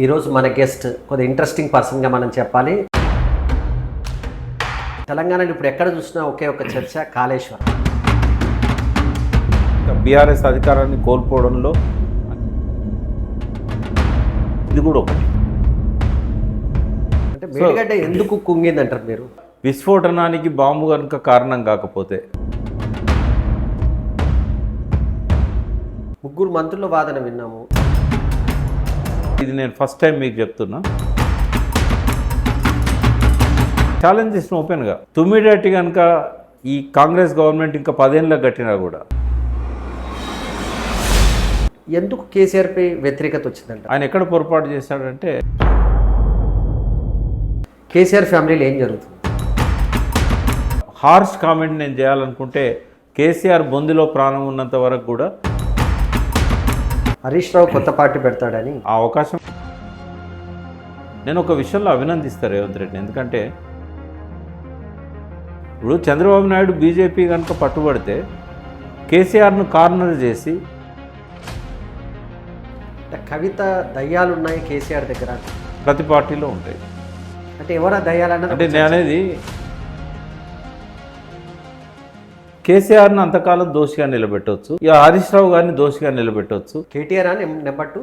ఈరోజు మన గెస్ట్ కొద్దిగా ఇంట్రెస్టింగ్ పర్సన్గా మనం చెప్పాలి. తెలంగాణలో ఇప్పుడు ఎక్కడ చూసినా ఒకే ఒక చర్చ కాళేశ్వరం. బీఆర్ఎస్ అధికారాన్ని కోల్పోవడంలో ఇది కూడా ఒకటి. అంటే మేడిగడ్డ ఎందుకు కుంగిందంటారు మీరు? విస్ఫోటనానికి బాంబు కనుక కారణం కాకపోతే. ముగ్గురు మంత్రుల వాదన విన్నాము. ఇది నేను ఫస్ట్ టైం మీకు చెప్తున్నా. ఛాలెంజ్ చేసిన ఓపెన్గా తుమ్మిడేటి కనుక ఈ కాంగ్రెస్ గవర్నమెంట్ ఇంకా పదేళ్ళకి కట్టినా కూడా. ఎందుకు కేసీఆర్పై వ్యతిరేకత వచ్చిందంట? ఆయన ఎక్కడ పొరపాటు చేశాడంటే కేసీఆర్ ఫ్యామిలీలో ఏం జరుగుతుంది? హార్ష్ కామెంట్ నేను చేయాలనుకుంటే కేసీఆర్ బొందిలో ప్రాణం ఉన్నంత వరకు కూడా హరీష్ రావు కొత్త పార్టీ పెడతాడని. ఆ అవకాశం నేను ఒక విషయంలో అభినందిస్తారు రేవంత్ రెడ్డి ఎందుకంటే ఇప్పుడు చంద్రబాబు నాయుడు బీజేపీ కనుక పట్టుబడితే కేసీఆర్ను కార్నర్ చేసి కవిత దయ్యాలు ఉన్నాయి కేసీఆర్ దగ్గర. ప్రతి పార్టీలో ఉంటాయి. అంటే ఎవరా దయ్యాలన్నది అంటే నేను అనేది కేసీఆర్ను అంతకాలం దోషిగా నిలబెట్టవచ్చు ఇక హరీష్ రావు గారిని దోషిగా నిలబెట్టవచ్చు కేటీఆర్ నెంబర్ టూ.